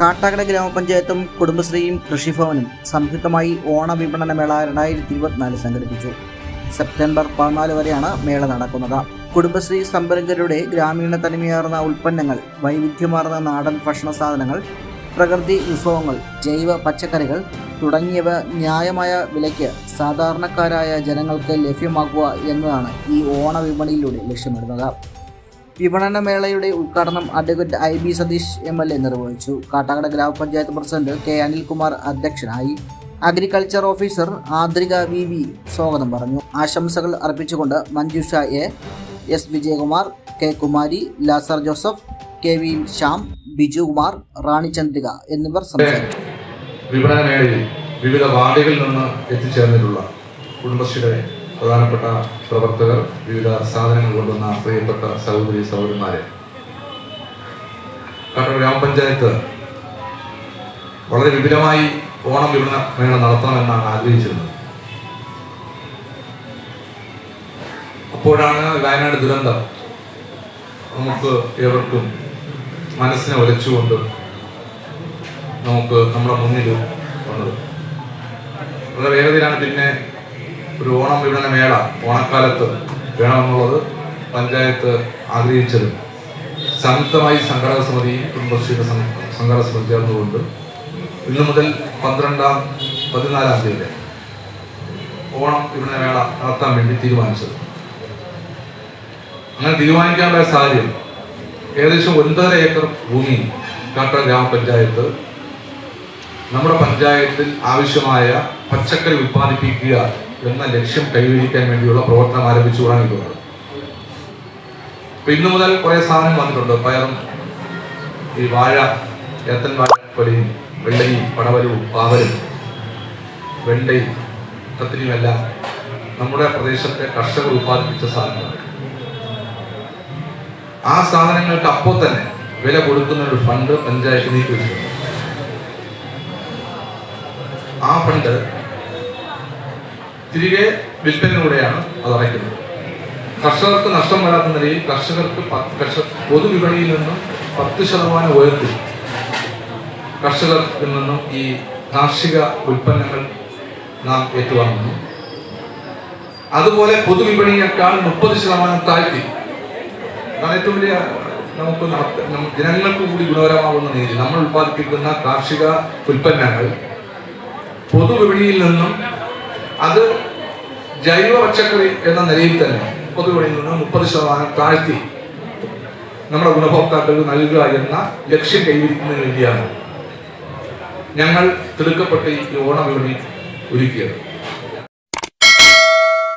കാട്ടാക്കട ഗ്രാമപഞ്ചായത്തും കുടുംബശ്രീയും കൃഷിഭവനും സംയുക്തമായി ഓണ വിപണന മേള രണ്ടായിരത്തി ഇരുപത്തിനാല് സംഘടിപ്പിച്ചു. സെപ്റ്റംബർ പതിനാല് വരെയാണ് മേള നടക്കുന്നത്. കുടുംബശ്രീ സംരംഭകരുടെ ഗ്രാമീണ തനിമയാർന്ന ഉൽപ്പന്നങ്ങൾ വൈവിധ്യമാർന്ന നാടൻ ഭക്ഷണ സാധനങ്ങൾ പ്രകൃതി വിഭവങ്ങൾ ജൈവ പച്ചക്കറികൾ തുടങ്ങിയവ ന്യായമായ വിലയ്ക്ക് സാധാരണക്കാരായ ജനങ്ങൾക്ക് ലഭ്യമാക്കുക എന്നതാണ് ഈ ഓണ വിപണിയിലൂടെ ലക്ഷ്യമിടുന്നത്. വിപണന മേളയുടെ ഉദ്ഘാടനം advocate I B Satheesh M L A നിർവഹിച്ചു. കാട്ടാക്കട ഗ്രാമപഞ്ചായത്ത് പ്രസിഡന്റ് കെ അനിൽകുമാർ അധ്യക്ഷനായി. Agriculture officer Adrika V V സ്വാഗതം പറഞ്ഞു. ആശംസകൾ അർപ്പിച്ചുകൊണ്ട് Manjusha A S Vijayakumar K Kumari Lazar Joseph K V Shyam Biju Kumar Rani Chandrika എന്നിവർ സംസാരിച്ചു. വിപണന മേളയിൽ വിവിധ വാർഡുകളിൽ നിന്ന് എത്തിച്ചേർന്നിട്ടുള്ള കുടുംബശ്രീയുടെ പ്രധാനപ്പെട്ട പ്രവർത്തകർ വിവിധ സാധനങ്ങൾ കൊണ്ടുവന്ന പ്രിയപ്പെട്ട സഹോദരി സഹോദരന്മാരെ കണ്ണൂർ ഗ്രാമപഞ്ചായത്ത് വളരെ വിപുലമായി ഓണം വിപണന മേള നടത്തണമെന്നാണ് ആഗ്രഹിച്ചിരുന്നത്. അപ്പോഴാണ് വയനാട് ദുരന്തം നമുക്ക് ഏവർക്കും മനസ്സിനെ ഒലച്ചുകൊണ്ട് നമുക്ക് നമ്മുടെ മുന്നിൽ വന്നത്. വളരെ വേഗത്തിലാണ് പിന്നെ ഒരു ഓണം വിപണന മേള ഓണക്കാലത്ത് വേണമെന്നുള്ളത് പഞ്ചായത്ത് ആഗ്രഹിച്ചത് സംയുക്തമായി സംഘടക സമിതി കുടുംബശ്രീയുടെ സംഘടക സമിതി ചേർന്നുകൊണ്ട് ഇന്നു മുതൽ പന്ത്രണ്ടാം പതിനാലാം തീയതി ഓണം വിപണന മേള നടത്താൻ വേണ്ടി തീരുമാനിച്ചത്. അങ്ങനെ തീരുമാനിക്കാനുള്ള സാഹചര്യം ഏകദേശം ഒൻപതര ഏക്കർ ഭൂമി കാട്ട ഗ്രാമപഞ്ചായത്ത് നമ്മുടെ പഞ്ചായത്തിൽ ആവശ്യമായ പച്ചക്കറി ഉത്പാദിപ്പിക്കുക എന്ന ലക്ഷ്യം കൈവരിക്കാൻ വേണ്ടിയുള്ള പ്രവർത്തനം ആരംഭിച്ചു തുടങ്ങിയിട്ടുള്ളത് അപ്പൊ ഇന്നു മുതൽ കുറെ സാധനം വന്നിട്ടുണ്ട്. പയറും ഈ വാഴ ഏത്തൻ വാഴപ്പൊലിയും വെള്ളയും പടവലവും പാവലും വെണ്ടയും കത്തിരിയും എല്ലാം നമ്മുടെ പ്രദേശത്തെ കർഷകർ ഉത്പാദിപ്പിച്ച സാധനങ്ങൾ ആ സാധനങ്ങൾക്ക് അപ്പോൾ തന്നെ വില കൊടുക്കുന്ന ഒരു ഫണ്ട് പഞ്ചായത്ത് നീക്കി വെച്ചിട്ടുണ്ട്. ആ ഫണ്ട് തിരികെ വിൽപ്പനയിലൂടെയാണ് അത് അടയ്ക്കുന്നത്. കർഷകർക്ക് നഷ്ടം വരാത്ത നിലയിൽ കർഷകർക്ക് കർഷക പൊതുവിപണിയിൽ നിന്നും പത്ത് ശതമാനം ഉയർത്തി കർഷകരിൽ നിന്നും ഈ കാർഷിക ഉൽപ്പന്നങ്ങൾ നാം ഏറ്റുവാങ്ങുന്നു. അതുപോലെ പൊതുവിപണിയേക്കാൾ മുപ്പത് ശതമാനം താഴ്ത്തി. അതാണ് ഏറ്റവും വലിയ നമുക്ക് ജനങ്ങൾക്ക് കൂടി ഗുണകരമാകുന്ന രീതി നമ്മൾ ഉൽപ്പാദിപ്പിക്കുന്ന കാർഷിക ഉൽപ്പന്നങ്ങൾ പൊതുവിപണിയിൽ നിന്നും അത് ജൈവ പച്ചക്കറി എന്ന നിലയിൽ തന്നെ മുപ്പത് കോടിയിൽ നിന്ന് മുപ്പത് ശതമാനം താഴ്ത്തി നമ്മുടെ ഗുണഭോക്താക്കൾക്ക് നൽകുക എന്ന ലക്ഷ്യം കൈവരിക്കുന്നതിന് വേണ്ടിയാണ് ഞങ്ങൾ തിടുക്കപ്പെട്ട് ഈ ഓണവിപണി ഒരുക്കിയത്.